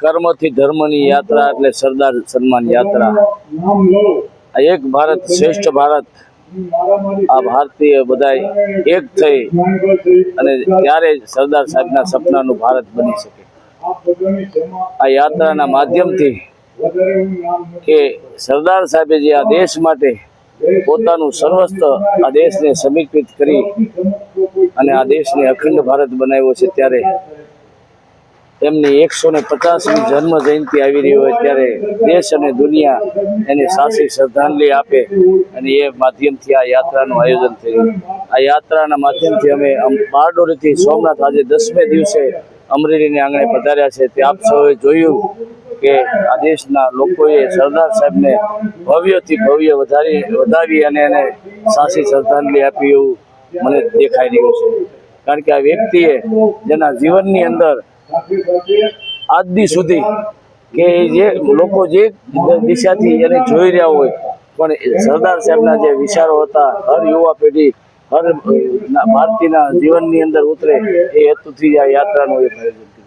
કર્મથી ધર્મની યાત્રા એટલે સરદાર સન્માન યાત્રા. એક ભારત શ્રેષ્ઠ ભારત. આ ભારતીય બધાય એક થઈ અને ત્યારે સરદાર સાહેબના સપનાનું ભારત બની શકે. આ યાત્રાના માધ્યમથી કે સરદાર સાહેબે જે આ દેશ માટે પોતાનું સર્વસ્વ આ દેશને સમીકૃત કરી અને આ દેશને અખંડ ભારત બનાવ્યો છે ત્યારે એમની એકસો ને પચાસમી જન્મ જયંતિ આવી રહી હોય ત્યારે દેશ અને દુનિયા એને સાચી શ્રદ્ધાંજલિ આપે અને એ માધ્યમથી આ યાત્રાનું આયોજન થયું. આ યાત્રાના માધ્યમથી અમે બારડોલીથી સોમનાથ આજે દસમે દિવસે અમરેલીને આંગણે પધાર્યા છે. તે આપ સૌએ જોયું કે આ દેશના લોકોએ સરદાર સાહેબને ભવ્યથી ભવ્ય વધારી, વધાવી અને એને સાચી શ્રદ્ધાંજલિ આપી એવું મને દેખાઈ રહ્યું છે. કારણ કે આ વ્યક્તિએ જેના જીવનની અંદર આજ દી સુધી કે જે લોકો જે દિશાથી એને જોઈ રહ્યા હોય, પણ સરદાર સાહેબના જે વિચારો હતા, હર યુવા પેઢી, હર ભારતીના જીવનની અંદર ઉતરે, એ હેતુથી આ યાત્રાનું એ આયોજન